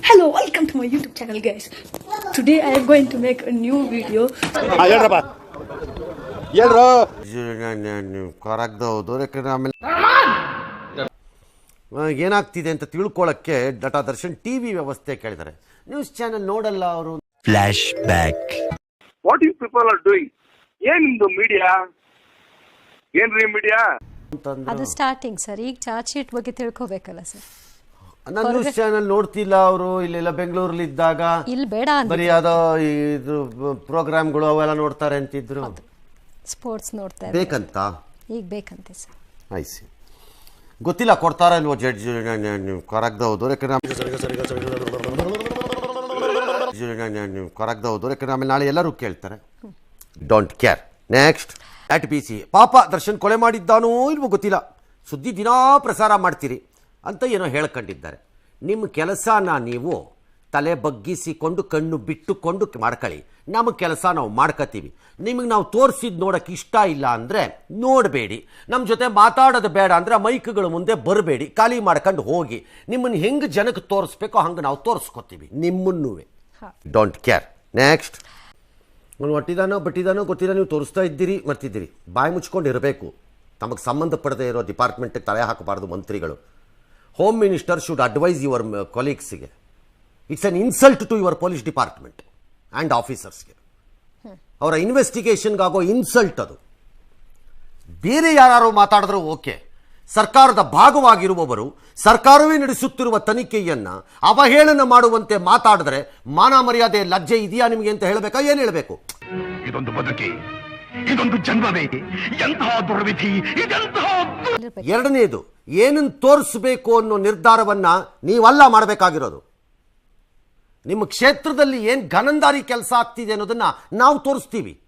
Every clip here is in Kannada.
Hello, welcome to my YouTube channel, guys. Today I am going to make a new video. ಹೇಳ್ರಪ್ಪ. ಹೇಳ್ರು. ಕರಗ್ದ ಹೌದು ಯಾಕಂದ್ರೆ ಆಮೇಲೆ ಆ, ಏನಾಗ್ತಿದೆ ಅಂತ ತಿಳ್ಕೊಳ್ಳೋಕ್ಕೆ ಡಟಾ ದರ್ಶನ್ ಟಿವಿ ವ್ಯವಸ್ಥೆ ಕೇಳಿದ್ದಾರೆ. ನ್ಯೂಸ್ ಚಾನೆಲ್ ನೋಡಲ್ಲ ಅವರು. Flashback what you people are doing ಏನ್ ನಿಮ್ದು ಮೀಡಿಯಾ ಏನ್ರಿ ಮೀಡಿಯಾ ಅದು ಸ್ಟಾರ್ಟಿಂಗ್ ಸರ್ ಈಗ ಚಾರ್ಜ್ ಶೀಟ್ ಬಗ್ಗೆ ತಿಳ್ಕೊಬೇಕಲ್ಲ ಸರ್ ನಾನು ನ್ಯೂಸ್ ಚಾನೆಲ್ ನೋಡ್ತಿಲ್ಲ ಅವರು ಇಲ್ಲೆಲ್ಲ ಬೆಂಗಳೂರಲ್ಲಿ ಇದ್ದಾಗ. ಇಲ್ಲಿ ಬೇಡ ಅಂತ ಬರೀ ಯಾವ್ದೋ ಇದು ಪ್ರೋಗ್ರಾಮ್ಗಳು ಅವೆಲ್ಲ ನೋಡ್ತಾರೆ ಅಂತಿದ್ರು. ಸ್ಪೋರ್ಟ್ಸ್ ನೋಡ್ತಾ ಇದ್ದಾರೆ. ಬೇಕಂತ? ಈಗ ಬೇಕಂತೆ ಸರ್. ಆಯ್ಸಿ ಗೊತ್ತಿಲ್ಲ ಕೊಡ್ತಾರ ಇಲ್ವೋ ಜಡ್ಜ್ ಕರಗ್ದ ಹೌದು ಯಾಕಂದ್ರೆ ಕರಗ್ದ ಹೌದು ಯಾಕಂದ್ರೆ ಆಮೇಲೆ ನಾಳೆ ಎಲ್ಲರೂ ಕೇಳ್ತಾರೆ. Don't care next at B C ಪಾಪ ದರ್ಶನ್ ಕೊಲೆ ಮಾಡಿದ್ದಾನೋ ಇಲ್ವೋ ಗೊತ್ತಿಲ್ಲ. ಸುದ್ದಿ ದಿನಾ ಪ್ರಸಾರ ಮಾಡ್ತೀರಿ. ಅಂತ ಏನೋ ಹೇಳ್ಕೊಂಡಿದ್ದಾರೆ. ನಿಮ್ಮ ಕೆಲಸನ ನೀವು ತಲೆ ಬಗ್ಗಿಸಿಕೊಂಡು ಕಣ್ಣು ಬಿಟ್ಟುಕೊಂಡು ಮಾಡ್ಕೊಳ್ಳಿ. ನಮ್ಮ ಕೆಲಸ ನಾವು ಮಾಡ್ಕೋತೀವಿ. ನಿಮಗೆ ನಾವು ತೋರಿಸಿದ್ ನೋಡೋಕೆ ಇಷ್ಟ ಇಲ್ಲ ಅಂದರೆ ನೋಡಬೇಡಿ. ನಮ್ಮ ಜೊತೆ ಮಾತಾಡೋದು ಬೇಡ ಅಂದರೆ ಮೈಕ್ಗಳ ಮುಂದೆ ಬರಬೇಡಿ. ಖಾಲಿ ಮಾಡ್ಕೊಂಡು ಹೋಗಿ. ನಿಮ್ಮನ್ನು ಹೆಂಗೆ ಜನಕ್ಕೆ ತೋರಿಸ್ಬೇಕೋ ಹಂಗೆ ನಾವು ತೋರಿಸ್ಕೊತೀವಿ. ನಿಮ್ಮನ್ನು ಡೋಂಟ್ ಕೇರ್ ನೆಕ್ಸ್ಟ್ ಅವನು ಒಟ್ಟಿದಾನೋ ಬಟ್ಟಿದಾನೋ ಗೊತ್ತಿಲ್ಲ. ನೀವು ತೋರಿಸ್ತಾ ಇದ್ದೀರಿ ಮರ್ತಿದ್ದೀರಿ. ಬಾಯಿ ಮುಚ್ಕೊಂಡು ಇರಬೇಕು. ತಮಗೆ ಸಂಬಂಧಪಡದೇ ಇರೋ ಡಿಪಾರ್ಟ್ಮೆಂಟಿಗೆ ತಲೆ ಹಾಕಬಾರ್ದು ಮಂತ್ರಿಗಳು. Home minister should advise your ಕೊಲೀಗ್ಸ್ಗೆ it's an insult to your police department and ಆಫೀಸರ್ಸ್ಗೆ ಅವರ ಇನ್ವೆಸ್ಟಿಗೇಷನ್ಗಾಗೋ ಇನ್ಸಲ್ಟ್ ಅದು. ಬೇರೆ ಯಾರು ಮಾತಾಡಿದ್ರು ಓಕೆ. ಸರ್ಕಾರದ ಭಾಗವಾಗಿರುವವರು ಸರ್ಕಾರವೇ ನಡೆಸುತ್ತಿರುವ ತನಿಖೆಯನ್ನ ಅವಹೇಳನ ಮಾಡುವಂತೆ ಮಾತಾಡಿದ್ರೆ ಮಾನ ಮರ್ಯಾದೆ ಲಜ್ಜೆ ಇದೆಯಾ ನಿಮಗೆ ಅಂತ ಹೇಳಬೇಕಾ? ಏನು ಹೇಳಬೇಕು? ಇದೊಂದು ಬದುಕಿ? ಇದೊಂದು ಜನ್ಮವೇ? ಎಂತಹ ದುರ್ವಿಧಿ? ಎರಡನೇದು ಏನನ್ನು ತೋರಿಸಬೇಕು ಅನ್ನೋ ನಿರ್ಧಾರವನ್ನು ನೀವಲ್ಲ ಮಾಡಬೇಕಾಗಿರೋದು. ನಿಮ್ಮ ಕ್ಷೇತ್ರದಲ್ಲಿ ಏನು ಘನಂದಾರಿ ಕೆಲಸ ಆಗ್ತಿದೆ ಅನ್ನೋದನ್ನು ನಾವು ತೋರಿಸ್ತೀವಿ.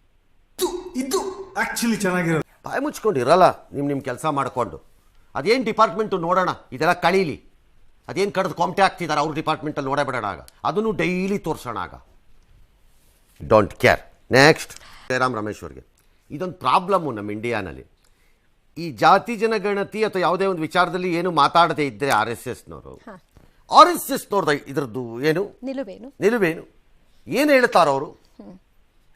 ಇದು ಆ್ಯಕ್ಚುಲಿ ಚೆನ್ನಾಗಿರೋದು. ಬಾಯಿ ಮುಚ್ಕೊಂಡು ಇರಲ್ಲ ನಿಮ್ಮ ನಿಮ್ಮ ಕೆಲಸ ಮಾಡಿಕೊಂಡು. ಅದೇನು ಡಿಪಾರ್ಟ್ಮೆಂಟು ನೋಡೋಣ ಇದೆಲ್ಲ ಕಳೀಲಿ. ಅದೇನು ಕಡ್ದು ಕಾಂಪ್ಟೆ ಆಗ್ತಿದ್ದಾರೆ ಅವ್ರ ಡಿಪಾರ್ಟ್ಮೆಂಟಲ್ಲಿ ನೋಡೇ ಬಿಡೋಣ ಆಗ. ಅದನ್ನು ಡೈಲಿ ತೋರಿಸೋಣ ಆಗ. ಡೋಂಟ್ ಕೇರ್ ನೆಕ್ಸ್ಟ್ ಜಯರಾಮ್ ರಮೇಶ್ವರ್ಗೆ ಇದೊಂದು ಪ್ರಾಬ್ಲಮ್ಮು ನಮ್ಮ ಇಂಡಿಯಾನಲ್ಲಿ ಈ ಜಾತಿ ಜನಗಣತಿ ಅಥವಾ ಯಾವುದೇ ಒಂದು ವಿಚಾರದಲ್ಲಿ ಏನು ಮಾತಾಡದೇ ಇದ್ದರೆ ಆರ್ ಎಸ್ ಎಸ್ನವರು. ಆರ್ ಎಸ್ ಎಸ್ನವ್ರದ ಇದ್ರದ್ದು ಏನು? ನಿಲುವೇನು? ನಿಲುವೇನು? ಏನು ಹೇಳ್ತಾರ ಅವರು?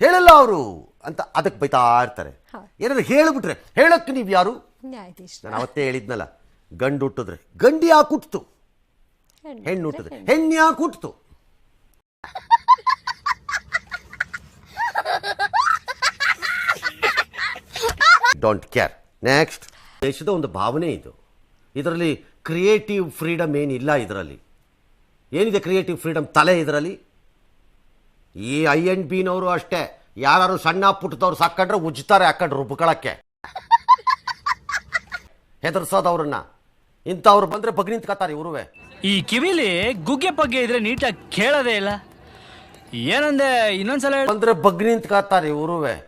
ಹೇಳಲ್ಲ ಅವರು ಅಂತ ಅದಕ್ಕೆ ಬೈತಾ ಇರ್ತಾರೆ. ಏನಾದ್ರು ಹೇಳಿಬಿಟ್ರೆ ಹೇಳಕ್ಕೆ ನೀವು ಯಾರು? ನ್ಯಾಯಾಧೀಶ ನಾನು ಅವತ್ತೇ ಹೇಳಿದ್ನಲ್ಲ ಗಂಡು ಹುಟ್ಟಿದ್ರೆ. ಗಂಡು ಯಾಕೆ ಹುಟ್ಟಿತು? ಹೆಣ್ಣು ಹುಟ್ಟಿದ್ರೆ ಹೆಣ್ಣು. ಯಾಕೆ ಹುಟ್ಟಿತು? ಡೋಂಟ್ ಕೇರ್ ನೆಕ್ಸ್ಟ್ ದೇಶದ ಒಂದು ಭಾವನೆ ಇದು. ಇದರಲ್ಲಿ ಕ್ರಿಯೇಟಿವ್ ಫ್ರೀಡಮ್ ಏನಿಲ್ಲ ಇದರಲ್ಲಿ. ಏನಿದೆ ಕ್ರಿಯೇಟಿವ್ ಫ್ರೀಡಮ್ ತಲೆ ಇದರಲ್ಲಿ? ಈ ಐ ಎನ್ ಬಿನವರು ಅಷ್ಟೇ. ಯಾರು ಸಣ್ಣ ಪುಟ್ಟದವ್ರು ಸಾಕೊಂಡ್ರೆ ಉಜ್ತಾರೆ ಹಾಕೊಂಡು ರುಬ್ಕೊಳಕ್ಕೆ ಹೆದರ್ಸೋದವ್ರನ್ನ. ಇಂಥವ್ರು ಬಂದ್ರೆ ಬಗ್ ನಿಂತ್ಕೊತಾರೆ ಇವರುವೆ. ಈ ಕಿವಿಲಿ ಗುಗ್ಗೆ ಪಗ್ಗೆ ಇದ್ರೆ ನೀಟಾಗಿ ಕೇಳೋದೇ ಇಲ್ಲ. ಏನಂದೆ ಇನ್ನೊಂದ್ಸಲ ಬಂದರೆ ಬಂದ್ರೆ ಬಗ್ ನಿಂತ್ಕೊತಾರೆ ಇವ್ರುವೆ.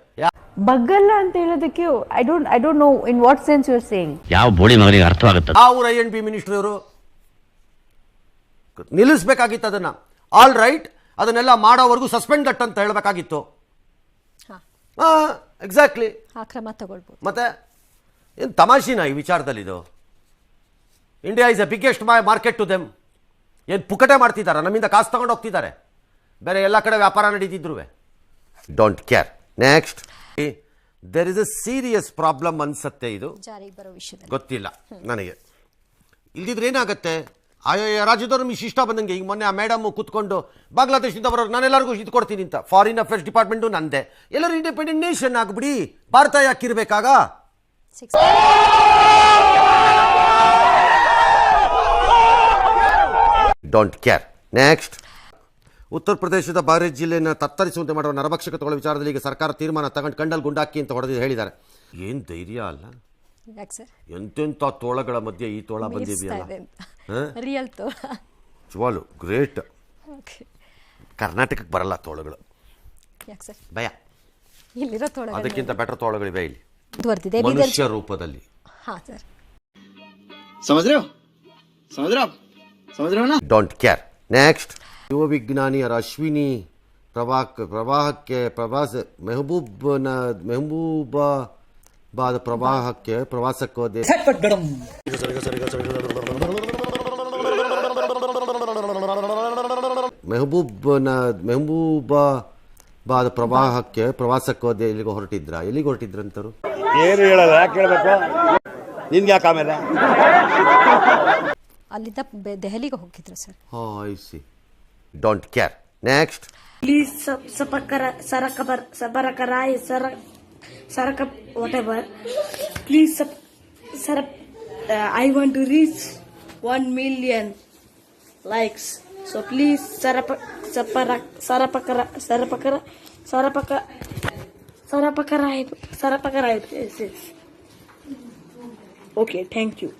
ಬಗ್ಗಲ್ಲ ಅಂತ ಹೇಳೋದಕ್ಕೆ I don't I don't know in what sense you are saying ಯಾವ ಬೋಳಿ ಮಗನಿಗೆ ಅರ್ಥವಾಗುತ್ತೆ ಅವ್ರ ಐ ಎನ್ ಪಿ ಮಿನಿಸ್ಟರ್ ಇವರು ನಿಲ್ಲಿಸ್ಬೇಕಾಗಿತ್ತು ಅದನ್ನ. ಆಲ್ ರೈಟ್ ಅದನ್ನೆಲ್ಲ ಮಾಡೋವರೆಗೂ ಸಸ್ಪೆಂಡ್ ದಟ್ ಅಂತ ಹೇಳಬೇಕಾಗಿತ್ತು. ಹಾ. ಎಕ್ಸಾಕ್ಟ್ಲಿ ಆ ಕ್ರಮ ತಗೊಳ್ಬೋದು. ಮತ್ತೆ ಏನು ತಮಾಷಿನ ಈ ವಿಚಾರದಲ್ಲಿ ಇದು India is a biggest my market to them ಏನು ಪುಕಟೆ ಮಾಡ್ತಿದ್ದಾರೆ ನಮ್ಮಿಂದ ಕಾಸು ತಗೊಂಡು ಹೋಗ್ತಿದ್ದಾರೆ ಬೇರೆ ಎಲ್ಲ ಕಡೆ ವ್ಯಾಪಾರ ನಡೀತಿದ್ರು don't care next there is a serious problem ಅನ್ಸತ್ತೆ ಇದು. ಗೊತ್ತಿಲ್ಲ ನನಗೆ. ಇಲ್ದಿದ್ರೆ ಏನಾಗುತ್ತೆ? ಆಯಾ ರಾಜ್ಯದವ್ರು ನಿಮ್ಗೆ ಇಷ್ಟ ಬಂದಂಗೆ ಈಗ ಮೊನ್ನೆ ಆ ಮೇಡಮ್ ಕೂತ್ಕೊಂಡು ಬಾಂಗ್ಲಾದೇಶದಿಂದ ಬರೋರು ನಾನೆಲ್ಲರಿಗೂ ಇದು ಕೊಡ್ತೀನಿ ಅಂತ. ಫಾರಿನ್ ಅಫೇರ್ಸ್ ಡಿಪಾರ್ಟ್ಮೆಂಟು ನಂದೆ. ಎಲ್ಲರೂ ಇಂಡಿಪೆಂಡೆಂಟ್ ನೇಷನ್ ಆಗ್ಬಿಡಿ. ಭಾರತ ಯಾಕಿರ್ಬೇಕಾಗ? ಇರ್ಬೇಕಾಗ ಡೋಂಟ್ ಕೇರ್ ನೆಕ್ಸ್ಟ್ ಉತ್ತರ ಪ್ರದೇಶದ ಬಾರೇಜ್ ಜಿಲ್ಲೆಯನ್ನು ತತ್ತರಿಸುವಂತೆ ಮಾಡುವ ನರಭಕ್ಷಕ ತಗೊಳ್ಳುವ ವಿಚಾರದಲ್ಲಿ ಈಗ ಸರ್ಕಾರ ತೀರ್ಮಾನ ತಗೊಂಡು ಕಂಡಲ್ಲಿ ಗುಂಡಾಕಿ ಅಂತ ಹೊಡೆದು ಹೇಳಿದ್ದಾರೆ. ಏನು ಧೈರ್ಯ ಅಲ್ಲ? ಎಂತೆಂಥ ತೋಳಗಳ ಮಧ್ಯೆ ಈ ತೋಳ ಬಂದಿದೆಯಲ್ಲ? ಗ್ರೇಟ್. ಕರ್ನಾಟಕಕ್ಕೆ ಬರಲ್ಲ ತೋಳಗಳು. ಭಯ. ಅದಕ್ಕಿಂತ ಬೆಟರ್ ತೋಳಗಳಿವೆ ಇಲ್ಲಿ. ಮನುಷ್ಯ ರೂಪದಲ್ಲಿ. ಡೋಂಟ್ ಕೇರ್ ನೆಕ್ಸ್ಟ್ ಯುವ ವಿಜ್ಞಾನಿಯರ ಅಶ್ವಿನಿ ಪ್ರವಾಹ ಪ್ರವಾಹಕ್ಕೆ ಪ್ರವಾಸ ಮೆಹಬೂಬ್ನ ಮೆಹಬೂಬಾದ ಪ್ರವಾಹಕ್ಕೆ ಪ್ರವಾಸಕ್ಕೋದೆ ಮೆಹಬೂಬ್ನ ಮೆಹಬೂಬಾದ ಪ್ರವಾಹಕ್ಕೆ ಪ್ರವಾಸಕ್ಕೋದೆ ಎಲ್ಲಿಗೆ ಹೊರಟಿದ್ರ? ಎಲ್ಲಿಗೆ ಹೊರಟಿದ್ರಂತರು ಏನು ಹೇಳಲ್ಲ ಯಾಕೆ ಹೇಳ್ಬೇಕು? ನಿನ್ಗೆ ಯಾಕೆ ಆಮೇಲೆ? ಅಲ್ಲಿಂದ ದೆಹಲಿಗೆ ಹೋಗಿದ್ರು ಸರ್. ಹಾಂ I don't care. Next. Please sabakarai sarakap whatever. Please sub, sarap, uh, I want to reach one million likes. So please sarap sarapakara sarapakara sarapakara sarapakara sarapakarai sarapakarai. Yes, yes. Okay, thank you.